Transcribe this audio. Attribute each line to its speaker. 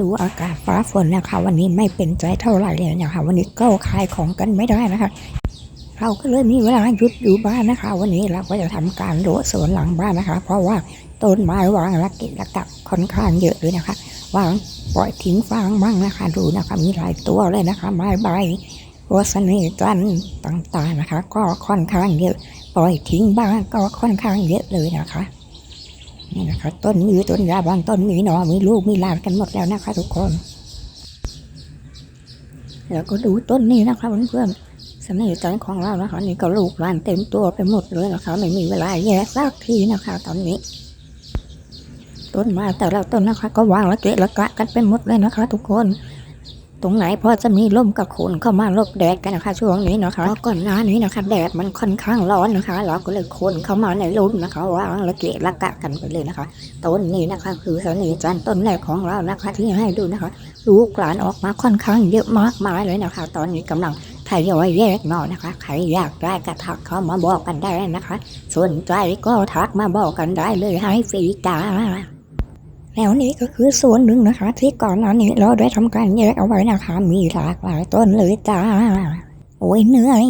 Speaker 1: ดูอากาศฟ้าฝนนะคะ วันนี้ไม่เป็นใจเท่าไหร่เลยนะคะวันนี้ก็ขายของกันไม่ได้นะคะ เราก็เลยมีเวลาหยุดอยู่บ้านนะคะ วันนี้เราก็จะทำการโดสวนหลังบ้านนะคะ เพราะว่าต้นไม้วางระเกะระกะค่อนข้างเยอะเลยนะคะวางปล่อยทิ้งฟางบ้างนะคะ ดูนะคะมีหลายตัวเลยนะคะไม้ใบโรสเนจันต่างๆนะคะ ก็ค่อนข้างเยอะปล่อยทิ้งบ้างก็ค่อนข้างเยอะเลยนะคะ นี่นะครับต้นมีต้นยาบางต้นมีหนอมีลูกมีลานกันหมดแล้วนะคะทุกคน แล้วก็ดูต้นนี้นะคะเพื่อนๆเสน่ห์จันทร์ของเรานะคะนี่ก็ลูกหลานเต็มตัวไปหมดเลยนะคะไม่มีเวลาแยกสักทีนะคะ ตอนนี้ ต้นมาแต่ละต้นนะคะ ก็วางระเกะระกะกันไปหมดเลยนะคะ ทุกคน ตรงไหนพอจะมีลมกับโคนเข้ามาลบแดดกันนะคะ ช่วงนี้นะคะเพราะก่อนหน้านี้นะคะ แดดมันค่อนข้างร้อนนะคะ เราก็เลยคนเข้ามาในลมนะคะวางระเกะระกะกันไปเลยนะคะต้นนี้นะคะ คือสน่ห์จันต้นแรกของเรานะคะ ที่ให้ดูนะคะลูกหลานออกมาค่อนข้างเยอะมากมายเลยนะคะ ตอนนี้กำลังทยอยแยกหน่อนะคะ ใครอยากได้กระทักเข้ามาบอกกันได้นะคะ สนใจก็ทักมาบอกกันได้เลยให้ฟรีจ้า แล้วนี่ก็คือส่วนหนึ่งนะคะ ที่ก่อนหน้านี้เราได้ทำการแยกเอาไว้นะคะ มีหลากหลายต้นเลยจ้า โอ้ยเหนื่อย